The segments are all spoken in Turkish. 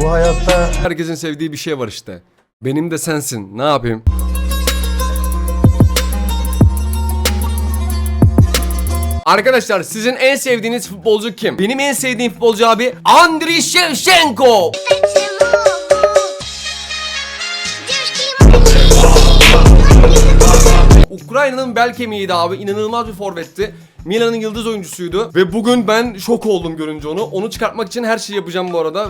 Bu hayatta Herkesin sevdiği bir şey var işte. Benim de sensin. Ne yapayım? Arkadaşlar sizin en sevdiğiniz futbolcu kim? Benim en sevdiğim futbolcu abi Andriy Shevchenko. Ukrayna'nın bel kemiğiydi abi. İnanılmaz bir forvetti. Milan'ın yıldız oyuncusuydu. Ve bugün ben şok oldum görünce onu. Onu çıkartmak için her şeyi yapacağım bu arada.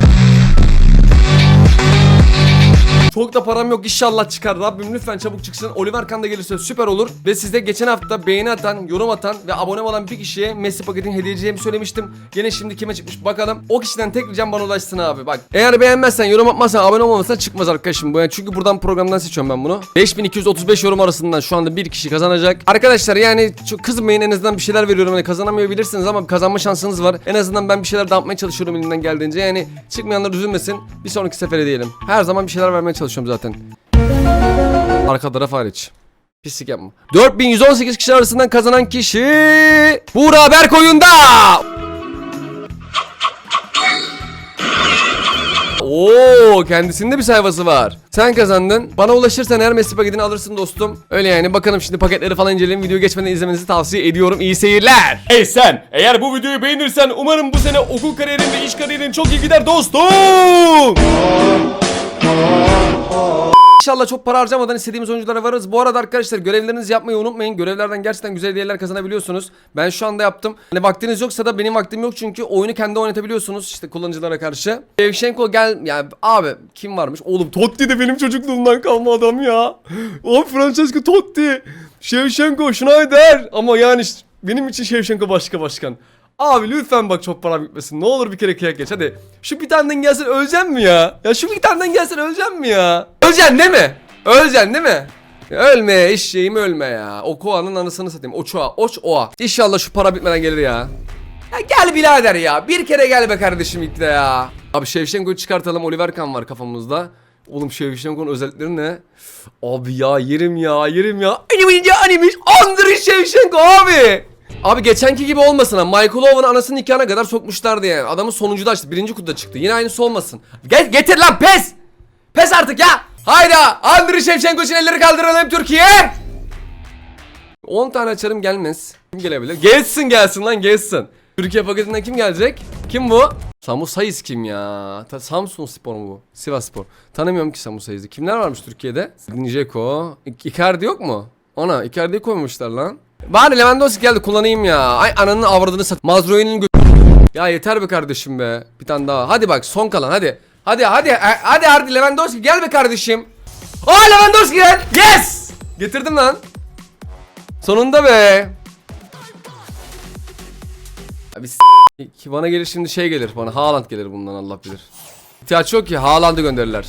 Çok param yok inşallah çıkar. Rabbim lütfen çabuk çıksın. Oliver Kahn da gelirse süper olur. Ve sizde geçen hafta beğeni atan, yorum atan ve abone olan bir kişiye Messi paketini hediye edeceğimi söylemiştim. Gene şimdi kime çıkmış bakalım. O kişiden tek ricam bana ulaşsın abi. Bak eğer beğenmezsen, yorum atmazsan, abone olmamazsan çıkmaz arkadaşım. Bu yani çünkü buradan programdan seçiyorum ben bunu. 5235 yorum arasından şu anda bir kişi kazanacak. Arkadaşlar yani çok kızmayın en azından bir şeyler veriyorum. Hani kazanamayabilirsiniz ama kazanma şansınız var. En azından ben bir şeyler dağıtmaya çalışıyorum elimden geldiğince. Yani çıkmayanlar üzülmesin. Bir sonraki sefere diyelim. Her zaman bir şeyler vermeye çalışıyorum zaten. Arka taraf hariç. Pislik yapma. 4118 kişi arasından kazanan kişi Buğra Berk oyunda. Oo, kendisinde bir sayfası var. Sen kazandın. Bana ulaşırsan eğer Messi paketini alırsın dostum. Öyle yani bakalım şimdi paketleri falan inceleyelim. Videoyu geçmeden izlemenizi tavsiye ediyorum. İyi seyirler. Hey sen eğer bu videoyu beğenirsen umarım bu sene okul kariyerin ve iş kariyerin çok iyi gider dostum. İnşallah çok para harcamadan istediğimiz oyunculara varırız. Bu arada arkadaşlar görevlerinizi yapmayı unutmayın. Görevlerden gerçekten güzel hediyeler kazanabiliyorsunuz. Ben şu anda yaptım. Hani vaktiniz yoksa da benim vaktim yok çünkü oyunu kendi oynatabiliyorsunuz işte kullanıcılara karşı. Shevchenko gel ya abi kim varmış? Oğlum Totti de benim çocukluğumdan kalma adam ya. O Francesco Totti. Shevchenko Schneider. Ama yani benim için Shevchenko başka başkan. Abi lütfen bak çok para bitmesin. Ne olur bir kere kıyak geç hadi. Şu bir taneden gelsin öleceğim mi ya? Ya şu bir taneden gelsin öleceğim mi ya? Öleceksin değil mi? Öleceksin değil mi? Ölme eşeğim ölme ya. O koanın anasını satayım. Oçoğa. Oç oğa. İnşallah şu para bitmeden gelir ya. Ya gel birader ya. Bir kere gel be kardeşim ilk ya. Abi Şevşenko'yu çıkartalım. Oliver Kahn var kafamızda. Oğlum Şevşenko'nun özellikleri ne? Abi ya yerim ya yerim ya. Animince animmiş. Andriy Şevşenko abi. Abi geçenki gibi olmasın ha. Michael Owen'ın anasının nikahına kadar sokmuşlardı yani. Adamın sonuncu da açtı. Birinci kutuda çıktı. Yine aynısı olmasın. Get, getir lan pes. Pes artık ya. Hayda. Andriy Şevşenko için elleri kaldıralım Türkiye. 10 tane açarım gelmez. Kim gelebilir? Gelsin gelsin lan gelsin. Türkiye paketinden kim gelecek? Kim bu? Samu Sayız kim ya? Ta Samsun Spor mu bu? Sivas Spor. Tanımıyorum ki Samu Sayız'ı. Kimler varmış Türkiye'de? Njeko. İ- Icardi yok mu? Ona Icardi'yi koymuşlar lan. Bari Lewandowski geldi kullanayım ya. Ay ananın avradını sat. Mazroi'nin Ya yeter be kardeşim be. Bir tane daha. Hadi bak son kalan hadi. Hadi hadi hadi hadi, hadi Lewandowski gel be kardeşim. Aa Lewandowski gel. Yes! Getirdim lan. Sonunda be. Abi ki bana gelir şimdi şey gelir bana Haaland gelir bundan Allah bilir. İhtiyaç yok ki Haaland'ı gönderirler.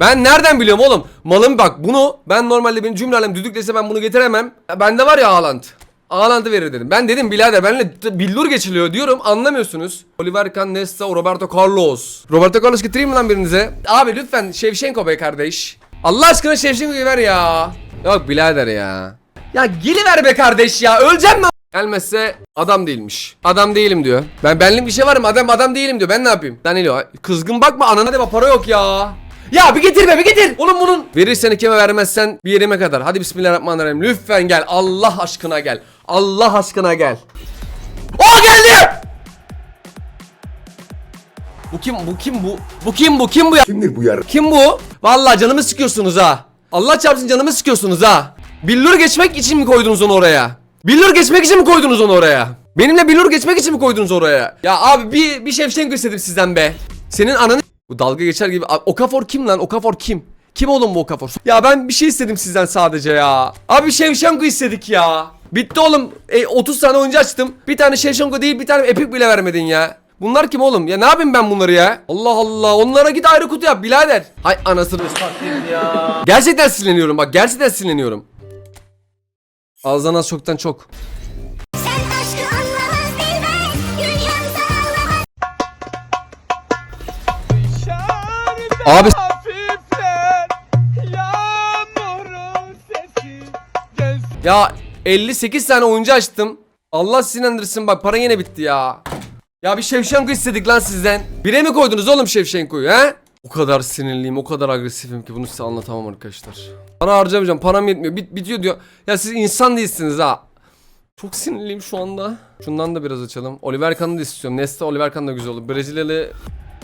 Ben nereden biliyorum oğlum? Malım bak bunu ben normalde benim cümlelem düdüklese ben bunu getiremem. Bende var ya Haaland. Haaland'ı verir dedim. Ben dedim birader benimle billur geçiliyor diyorum anlamıyorsunuz. Oliver Kahn, Nesta, Roberto Carlos. Roberto Carlos getireyim mi lan birinize? Abi lütfen Şevşenko be kardeş. Allah aşkına Şevşenko'yu ver ya. Yok birader ya. Ya geliver be kardeş ya öleceğim mi? Gelmezse adam değilmiş. Adam değilim diyor. Ben benlik bir şey var mı? Adam adam değilim diyor. Ben ne yapayım? Danilo kızgın bakma anana deme para yok ya. Ya bir getir be bir getir. Oğlum bunun. Verirsen kime vermezsen bir yerime kadar. Hadi bismillahirrahmanirrahim. Lütfen gel. Allah aşkına gel. Allah aşkına gel. O geldi. Bu kim? Bu kim bu? Bu kim bu? Kim bu ya? kimdir bu yar? Kim bu? Vallahi canımı sıkıyorsunuz ha. Allah çarpsın canımı sıkıyorsunuz ha. Billur geçmek için mi koydunuz onu oraya? Billur geçmek için mi koydunuz onu oraya? Benimle billur geçmek için mi koydunuz oraya? Ya abi bir bir Şevşenko istedim sizden be. Senin ananı bu dalga geçer gibi. Abi, Okafor kim lan? Okafor kim? Kim oğlum bu Okafor? Ya ben bir şey istedim sizden sadece ya. Abi Şevşenko istedik ya. Bitti oğlum. E, 30 tane oyuncu açtım. Bir tane Şevşenko değil bir tane Epic bile vermedin ya. Bunlar kim oğlum? Ya ne yapayım ben bunları ya? Allah Allah. Onlara git ayrı kutu yap birader. Hay anasını satayım ya. Gerçekten sinirleniyorum bak. Gerçekten sinirleniyorum. Azdan az çoktan çok. Abi ya 58 tane oyuncu açtım. Allah sinirlendirsin bak para yine bitti ya. Ya bir Şevşenko istedik lan sizden. Bire mi koydunuz oğlum Şevşenko'yu he? O kadar sinirliyim, o kadar agresifim ki bunu size anlatamam arkadaşlar. Para harcamayacağım, param yetmiyor. Bit bitiyor diyor. Ya siz insan değilsiniz ha. Çok sinirliyim şu anda. Şundan da biraz açalım. Oliver Kahn'ı da istiyorum. Nesta Oliver Kahn da güzel olur. Brezilyalı...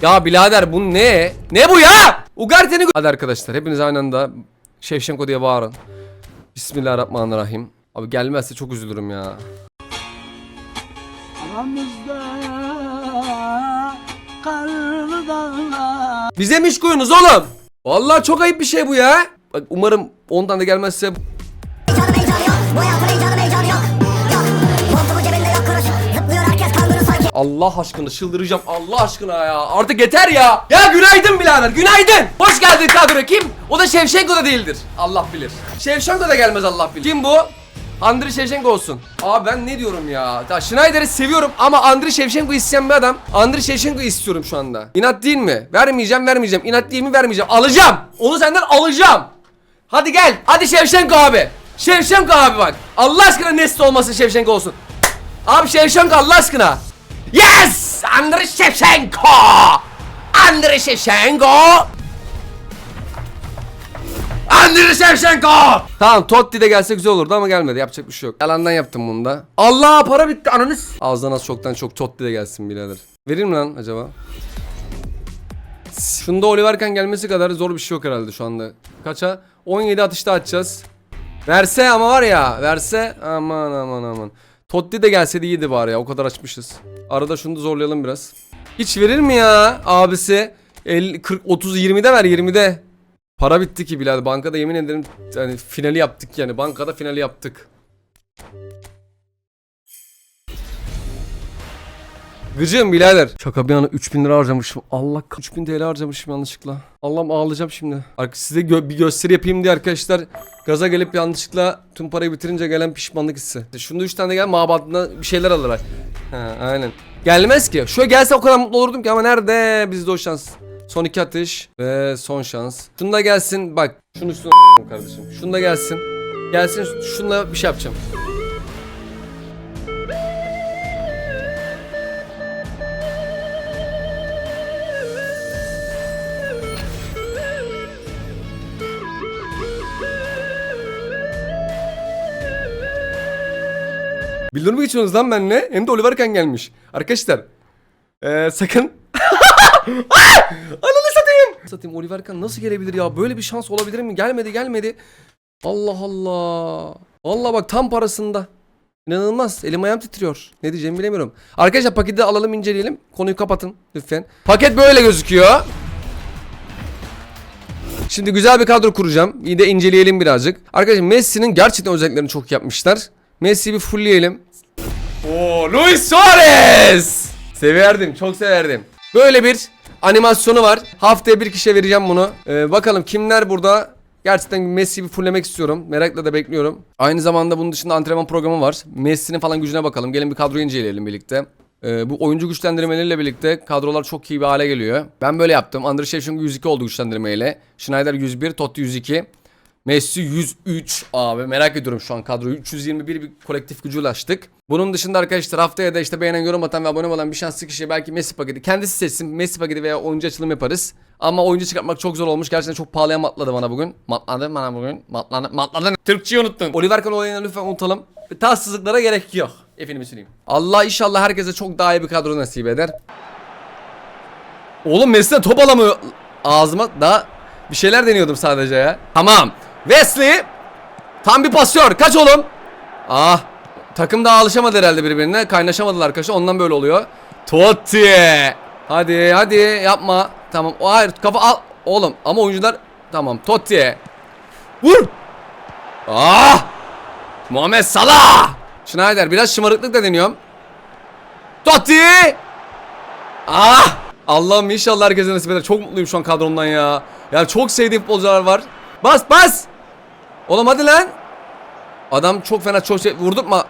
Ya birader bu ne? Ne bu ya? Ugarte'ni... Hadi arkadaşlar hepiniz aynı anda Şevşenko diye bağırın. Bismillahirrahmanirrahim. Abi gelmezse çok üzülürüm ya. Aramızda karlı dağlar Bize mi iş koyunuz oğlum? Vallahi çok ayıp bir şey bu ya. Bak umarım ondan da gelmezse Allah aşkına çıldıracağım Allah aşkına ya. Artık yeter ya. Ya günaydın birader günaydın. Hoş geldin kadroya kim? O da Şevşenko da değildir. Allah bilir. Şevşenko da gelmez Allah bilir. Kim bu? Andriy Şevşenko olsun. Abi ben ne diyorum ya? Ya Schneider'i seviyorum ama Andriy Şevşenko isteyen bir adam. Andriy Şevşenko istiyorum şu anda. İnat değil mi? Vermeyeceğim vermeyeceğim. İnat değil mi vermeyeceğim. Alacağım. Onu senden alacağım. Hadi gel. Hadi Şevşenko abi. Şevşenko abi bak. Allah aşkına Nesta olmasın Şevşenko olsun. Abi Şevşenko Allah aşkına. Yes! Andriy Shevchenko! Andriy Shevchenko! Andriy Shevchenko! Tamam Totti de gelse güzel olurdu ama gelmedi. Yapacak bir şey yok. Yalandan yaptım bunu da. Allah para bitti ananız. Ağızdan az çoktan çok Totti de gelsin birader. Verir mi lan acaba? Şunda Oliver Kahn gelmesi kadar zor bir şey yok herhalde şu anda. Kaça? 17 atışta atacağız. Verse ama var ya verse aman aman aman. Totti de gelseydi iyiydi bari ya o kadar açmışız. Arada şunu da zorlayalım biraz. Hiç verir mi ya abisi? 50, 40, 30, 20'de ver 20'de. Para bitti ki birader bankada yemin ederim yani finali yaptık yani bankada finali yaptık. Gıcığım birader. Şaka bir yana 3000 lira harcamışım. Allah kah- 3000 TL harcamışım yanlışlıkla. Allah'ım ağlayacağım şimdi. Size gö- bir gösteri yapayım diye arkadaşlar gaza gelip yanlışlıkla tüm parayı bitirince gelen pişmanlık hissi. Şunda 3 tane gel mabadına bir şeyler alarak. Ha aynen. Gelmez ki. Şöyle gelse o kadar mutlu olurdum ki ama nerede bizde o şans. Son iki atış ve son şans. Şunda gelsin bak. Şunu üstüne kardeşim. Şunda gelsin. Gelsin şunla bir şey yapacağım. Bildin mi geçiyorsunuz lan benimle? Hem de Oliver Kahn gelmiş. Arkadaşlar. Eee sakın. Ananı satayım. Satayım Oliver Kahn nasıl gelebilir ya? Böyle bir şans olabilir mi? Gelmedi gelmedi. Allah Allah. Allah bak tam parasında. İnanılmaz. Elim ayağım titriyor. Ne diyeceğimi bilemiyorum. Arkadaşlar paketi alalım inceleyelim. Konuyu kapatın lütfen. Paket böyle gözüküyor. Şimdi güzel bir kadro kuracağım. İyi de inceleyelim birazcık. Arkadaşlar Messi'nin gerçekten özelliklerini çok yapmışlar. Messi'yi bir fullleyelim. Oo Luis Suarez! Severdim, çok severdim. Böyle bir animasyonu var. Haftaya bir kişiye vereceğim bunu. Ee, bakalım kimler burada? Gerçekten Messi'yi bir fulllemek istiyorum. Merakla da bekliyorum. Aynı zamanda bunun dışında antrenman programı var. Messi'nin falan gücüne bakalım. Gelin bir kadroyu inceleyelim birlikte. Ee, bu oyuncu güçlendirmeleriyle birlikte kadrolar çok iyi bir hale geliyor. Ben böyle yaptım. Andriy Shevchenko 102 oldu güçlendirmeyle. Schneider 101, Totti 102. Messi 103 abi merak ediyorum şu an kadroyu 321 bir kolektif gücü ulaştık. Bunun dışında arkadaşlar haftaya da işte beğenen yorum atan ve abone olan bir şanslı kişiye belki Messi paketi kendisi seçsin Messi paketi veya oyuncu açılım yaparız. Ama oyuncu çıkartmak çok zor olmuş gerçekten çok pahalıya matladı bana bugün. Matladı bana bugün matladı matladı. Türkçeyi unuttun. Oliver Kahn olayını lütfen unutalım. Tatsızlıklara gerek yok. Efendim söyleyeyim. Allah inşallah herkese çok daha iyi bir kadro nasip eder. Oğlum Messi'den top alamıyor. Ağzıma daha bir şeyler deniyordum sadece ya. Tamam. Wesley. Tam bir pasör. Kaç oğlum. Ah. Takım daha alışamadı herhalde birbirine. Kaynaşamadılar arkadaşlar. Ondan böyle oluyor. Totti. Hadi hadi yapma. Tamam. O hayır kafa al. Oğlum ama oyuncular tamam. Totti. Vur. Ah. Muhammed Salah. Schneider biraz şımarıklık da deniyorum. Totti. Ah! Allah'ım inşallah herkese nasip eder. Çok mutluyum şu an kadromdan ya. Yani çok sevdiğim futbolcular var. Bas bas! Oğlum hadi lan! Adam çok fena çok şey vurdurtma.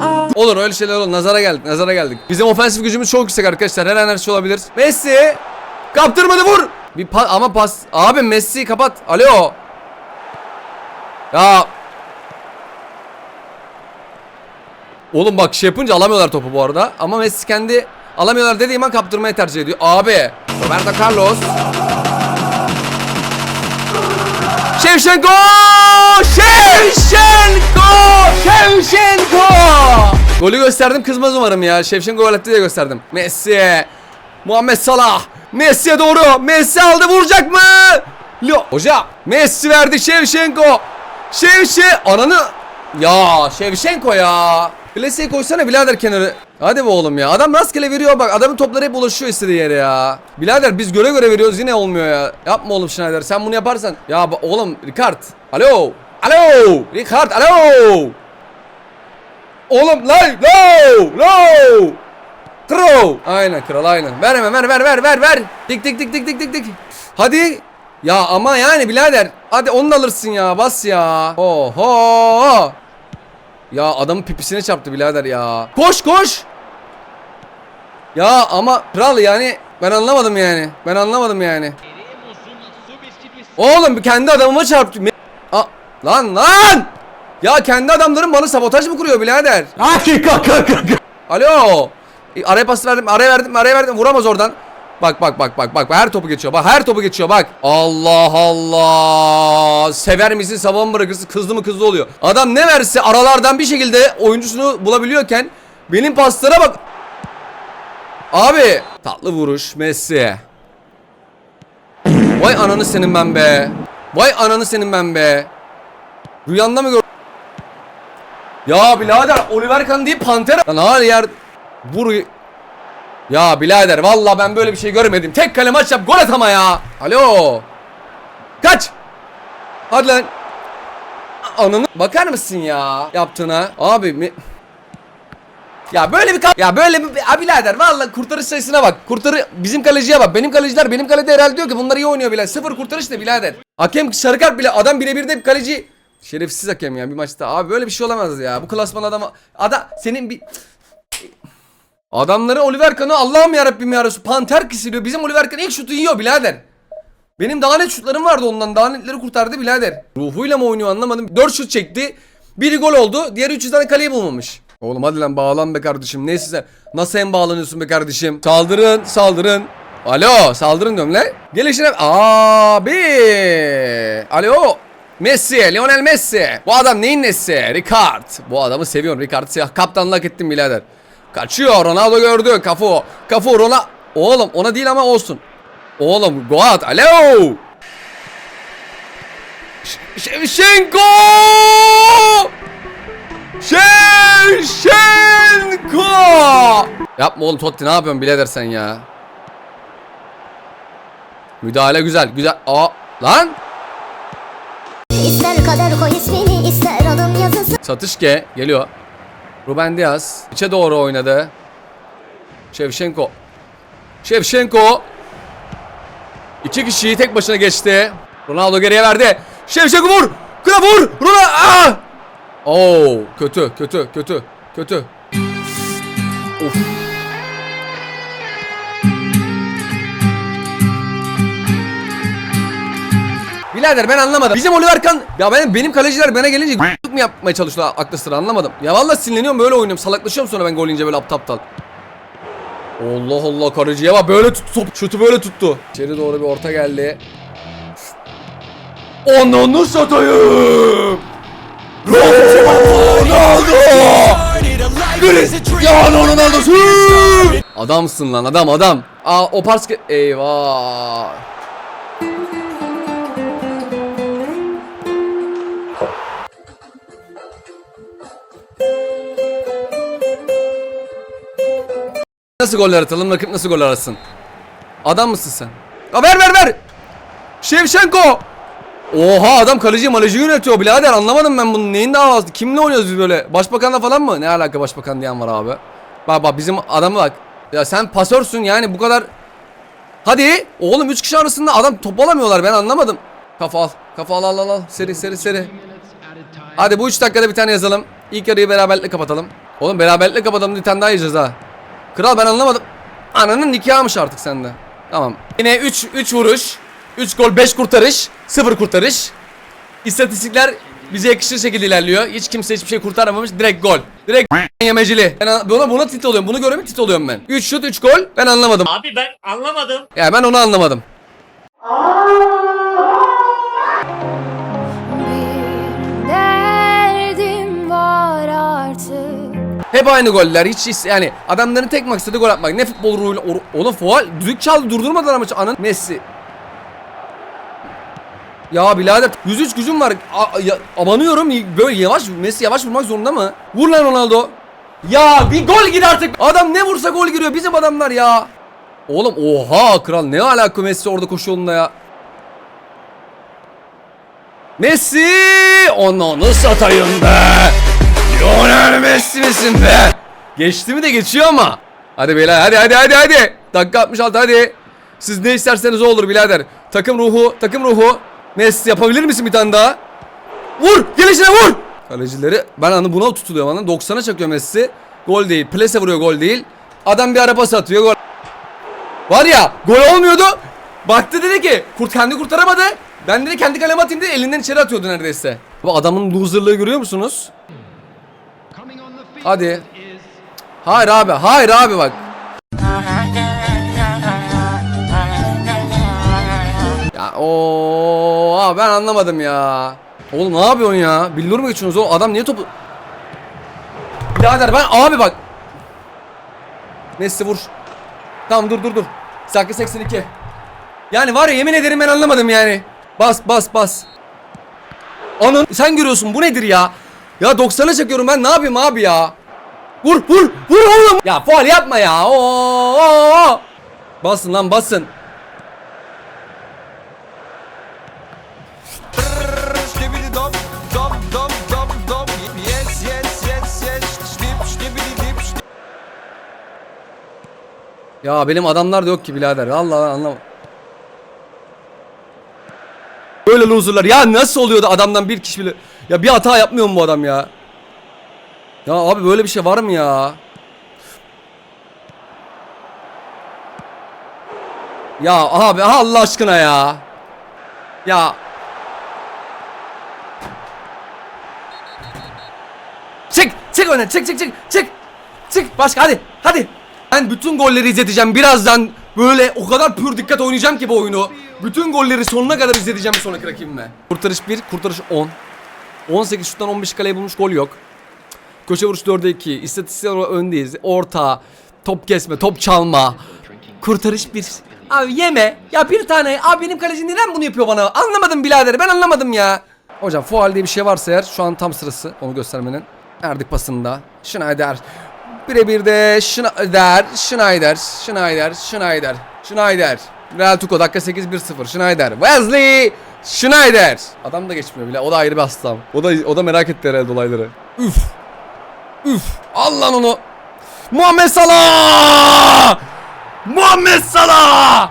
Ah, Olur öyle şeyler olur. Nazara geldik, nazara geldik. Bizim ofensif gücümüz çok yüksek arkadaşlar. Her an her şey olabilir. Messi! Kaptırmadı vur! Bir pas ama pas. Abi Messi kapat. Alo. Ya. Oğlum bak şey yapınca alamıyorlar topu bu arada. Ama Messi kendi alamıyorlar dediğim an kaptırmayı tercih ediyor. Abi. Roberto Carlos. Şevşenko! Şevşenko! Şevşenko! Golü gösterdim kızmaz umarım ya. Şevşenko gol attı diye gösterdim. Messi. Muhammed Salah. Messi'ye doğru. Messi aldı vuracak mı? Lo. Hocam. Messi verdi Şevşenko. Şevşe. Ananı. Ya Şevşenko ya. Klasiğe koysana birader kenarı. Hadi be oğlum ya. Adam rastgele veriyor bak. Adamın topları hep ulaşıyor istediği yere ya. Birader biz göre göre veriyoruz yine olmuyor ya. Yapma oğlum Schneider. Sen bunu yaparsan. Ya oğlum Ricard. Alo. Alo. Ricard. Alo. Oğlum lan. No. No. Kro. Aynen kral aynen. Ver hemen ver ver ver ver ver. Dik dik dik dik dik dik dik. Hadi. Ya ama yani birader. Hadi onu da alırsın ya. Bas ya. Oho. Ya adamın pipisine çarptı birader ya. Koş koş. Ya ama kral yani ben anlamadım yani. Ben anlamadım yani. Oğlum kendi adamıma çarptı. A- lan lan! Ya kendi adamların bana sabotaj mı kuruyor birader? Alo. E, Araya pas verdim, araya verdim, araya verdim. Vuramaz oradan. Bak bak bak bak bak her topu geçiyor. Bak her topu geçiyor bak. Allah Allah. Sever misin sabah mı bırakırsın kızdı mı kızdı oluyor. Adam ne verse aralardan bir şekilde oyuncusunu bulabiliyorken benim paslara bak. Abi tatlı vuruş Messi. Vay ananı senin ben be. Vay ananı senin ben be. Rüyanda mı gör? Ya birader Oliver Kahn değil Pantera. Lan her yer vur. Ya birader valla ben böyle bir şey görmedim. Tek kale maç yap gol at ama ya. Alo. Kaç. Hadi lan. Ananı bakar mısın ya yaptığına? Abi mi... Ya böyle bir. Ya böyle bir... Ya birader valla kurtarış sayısına bak. Kurtarı... Bizim kaleciye bak. Benim kaleciler benim kalede herhalde diyor ki bunlar iyi oynuyor bile. Sıfır kurtarış da birader. Hakem sarı kart bile adam birebir de bir kaleci... Şerefsiz hakem ya bir maçta. Abi böyle bir şey olamaz ya. Bu klasman adama... Ada senin bir... Adamları Oliver Kahn'ı Allah'ım yarabbim ya Resul. Panter kesiliyor. Bizim Oliver Kahn ilk şutu yiyor birader. Benim daha net şutlarım vardı ondan. Daha netleri kurtardı birader. Ruhuyla mı oynuyor anlamadım. 4 şut çekti. Biri gol oldu. Diğer 300 tane kaleyi bulmamış. Oğlum hadi lan bağlan be kardeşim. Neyse sen. Nasıl hem bağlanıyorsun be kardeşim? Saldırın saldırın. Alo saldırın diyorum lan. Gelişine abi. Alo. Messi, Lionel Messi. Bu adam neyin nesi? Ricard. Bu adamı seviyorum. Ricard'ı siyah kaptanlık ettim birader. Kaçıyor. Ronaldo gördü. Kafu. Kafu Ronaldo. Oğlum ona değil ama olsun. Oğlum Goat. Alo. Şevşenko! Şevşenko! Yapma oğlum Totti ne yapıyorsun birader sen ya? Müdahale güzel. Güzel. Aa lan. İster kader koy ismini ister adım yazılsın Satışke geliyor. Ruben Diaz içe doğru oynadı. Şevşenko. Şevşenko. İki kişiyi tek başına geçti. Ronaldo geriye verdi. Şevşenko vur. Kıra vur. Ronaldo. Ah! Oo, kötü, kötü, kötü, kötü. Of. Birader ben anlamadım. Bizim Oliver Kahn ya benim benim kaleciler bana gelince mı yapmaya çalışıyor aklı sıra anlamadım. Ya vallahi sinirleniyorum böyle oynuyorum. Salaklaşıyorum sonra ben gol yiyince böyle aptal aptal. Allah Allah kaleciye bak böyle tuttu top. Şutu böyle tuttu. İçeri doğru bir orta geldi. Ananı satayım. Ronaldo! Cristiano Ronaldo! Adamsın lan adam adam. Aa o pas eyvah. Nasıl goller atalım rakip nasıl gol arasın? Adam mısın sen? Ya ver ver ver. Şevşenko. Oha adam kaleci maleci yönetiyor birader. Anlamadım ben bunun neyin davası kimle oynuyoruz biz böyle? Başbakanla falan mı? Ne alaka başbakan diyen var abi? Bak bak bizim adamı bak. Ya sen pasörsün yani bu kadar. Hadi oğlum 3 kişi arasında adam top alamıyorlar. Ben anlamadım. Kafa al kafa al al al al. Seri seri seri. Hadi bu 3 dakikada bir tane yazalım. İlk yarıyı beraberlikle kapatalım. Oğlum beraberlikle kapatalım. Bir tane daha yiyeceğiz ha kral ben anlamadım ananın nikahıymış artık sende tamam yine 3 3 vuruş 3 gol 5 kurtarış 0 kurtarış İstatistikler bize yakışır şekilde ilerliyor. Hiç kimse hiçbir şey kurtaramamış. Direkt gol. Direkt Yemecili. Ben buna, buna tit oluyorum. Bunu görüyorum tit oluyorum ben. 3 şut 3 gol. Ben anlamadım. Abi ben anlamadım. Ya ben onu anlamadım. Hep aynı goller. Hiç yani adamların tek maksadı gol atmak. Ne futbol ruhuyla oğlum faul düdük çaldı durdurmadılar maçı. Anın Messi. Ya birader 103 gücüm var. A- ya- abanıyorum böyle yavaş Messi yavaş vurmak zorunda mı? Vur lan Ronaldo. Ya bir gol gir artık. Adam ne vursa gol giriyor bizim adamlar ya. Oğlum oha kral ne alaka Messi orada koşu yolunda ya. Messi! Onu satayım be! Lionel Messi misin be? Geçti mi de geçiyor ama. Hadi beyler hadi hadi hadi hadi. Dakika 66 hadi. Siz ne isterseniz o olur birader. Takım ruhu, takım ruhu. Messi yapabilir misin bir tane daha? Vur! Gelişine vur! Kalecileri ben anı buna tutuluyorum anladın 90'a çakıyor Messi. Gol değil. Plase vuruyor gol değil. Adam bir araba satıyor gol. Var ya gol olmuyordu. Baktı dedi ki kurt kendi kurtaramadı. Ben dedi kendi kaleme atayım dedi elinden içeri atıyordu neredeyse. Bu adamın loserlığı görüyor musunuz? Hadi. Hayır abi, hayır abi bak. Ya o ben anlamadım ya. Oğlum ne yapıyorsun ya? Billur mu geçiyorsunuz oğlum? Adam niye topu... Birader ben abi bak. Messi vur. Tamam dur dur dur. Dakika 82. Yani var ya yemin ederim ben anlamadım yani. Bas bas bas. Anın sen görüyorsun bu nedir ya? Ya 90'a çekiyorum ben ne yapayım abi ya? Vur vur vur oğlum. Ya faul yapma ya. Oo. Basın lan basın. Ya benim adamlar da yok ki birader. Allah anlam. Böyle loserlar. Ya nasıl oluyor da adamdan bir kişi bile. Ya bir hata yapmıyor mu bu adam ya? Ya abi böyle bir şey var mı ya? Ya abi Allah aşkına ya. Ya. Çık, çık öne, çık, çık, çık, çık. Çık, başka hadi, hadi. Ben bütün golleri izleteceğim birazdan. Böyle o kadar pür dikkat oynayacağım ki bu oyunu. Bütün golleri sonuna kadar izleteceğim bir sonraki rakibime. Kurtarış 1, kurtarış 10. 18 şuttan 15 kaleye bulmuş gol yok. Köşe vuruş 4'e 2. İstatistik olarak öndeyiz. Orta, top kesme, top çalma. Kurtarış 1. Abi yeme. Ya bir tane. Abi benim kalecim neden bunu yapıyor bana? Anlamadım birader. Ben anlamadım ya. Hocam faul diye bir şey varsa eğer şu an tam sırası onu göstermenin. Erdik pasında. Schneider. Birebir de Schneider, Schneider, Schneider, Schneider, Schneider. Real Tuko dakika 8 1-0. Schneider. Wesley Schneider. Adam da geçmiyor bile. O da ayrı bir hastam. O da o da merak etti herhalde olayları. Üf. Üf. Al lan onu. Muhammed Salah! Muhammed Salah!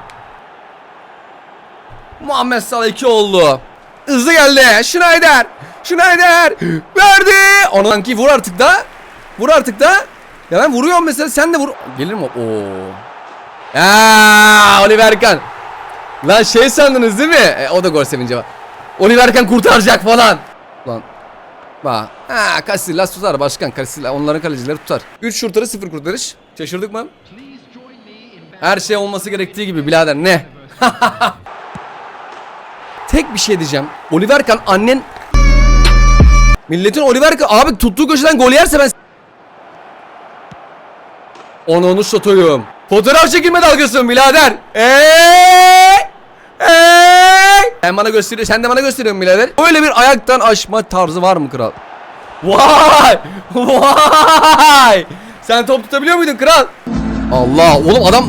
Muhammed Salah 2 oldu. Hızlı geldi. Schneider. Schneider. Verdi. Onu sanki vur artık da. Vur artık da. Ya ben vuruyorum mesela sen de vur. Gelir mi? Oo. Aa, Oliver Kahn. Lan şey sandınız değil mi? E, o da gol sevinci var. Oliver Kahn kurtaracak falan. Lan. Bak. Ha Casillas tutar başkan. Casillas onların kalecileri tutar. 3 şurtarı 0 kurtarış. Şaşırdık mı? Her şey olması gerektiği gibi birader ne? Tek bir şey diyeceğim. Oliver Kahn annen Milletin Oliver Kahn abi tuttuğu köşeden gol yerse ben onu onu satayım. Fotoğraf çekilme dalgası birader. Eee? Eee? Sen bana gösteriyorsun. Sen de bana gösteriyorsun birader. Öyle bir ayaktan aşma tarzı var mı kral? Vay! Vay! Sen top tutabiliyor muydun kral? Allah oğlum adam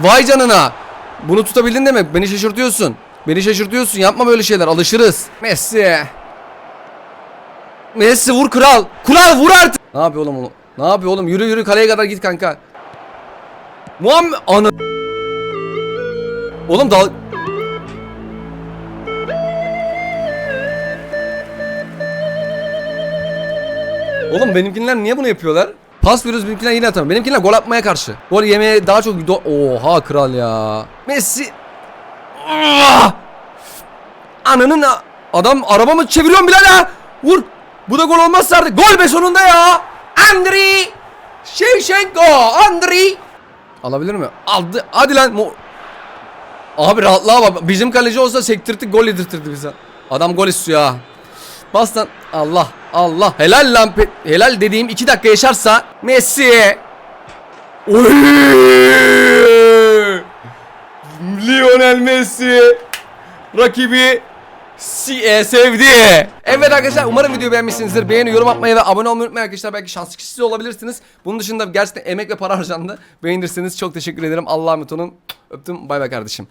Vay canına. Bunu tutabildin demek. Beni şaşırtıyorsun. Beni şaşırtıyorsun. Yapma böyle şeyler. Alışırız. Messi. Messi vur kral. Kral vur artık. Ne yapıyor oğlum? Ne yapıyor oğlum? Yürü yürü kaleye kadar git kanka. Muhammed ana. Oğlum dal Oğlum benimkiler niye bunu yapıyorlar? Pas veriyoruz benimkiler yine atamıyor. Benimkiler gol atmaya karşı. Gol yemeye daha çok... Oha kral ya. Messi. Ah! Ananın adam arabamı çeviriyorum Bilal ha. Vur. Bu da gol olmazsa artık. Gol be sonunda ya. Andri. Shevchenko. Andri. Alabilir mi? Aldı. Hadi lan. Abi rahatlığa bak. Bizim kaleci olsa sektirttik gol yedirtirdi bize. Adam gol istiyor ha. Bas lan. Allah. Allah. Helal lan. Helal dediğim 2 dakika yaşarsa Messi. Oy! Lionel Messi rakibi si e, sevdi. Evet arkadaşlar umarım videoyu beğenmişsinizdir. Beğeni, yorum atmayı ve abone olmayı unutmayın arkadaşlar. Belki şanslı kişi siz olabilirsiniz. Bunun dışında gerçekten emek ve para harcandı. Beğenirseniz çok teşekkür ederim. Allah'a emanet olun. Öptüm. Bay bay kardeşim.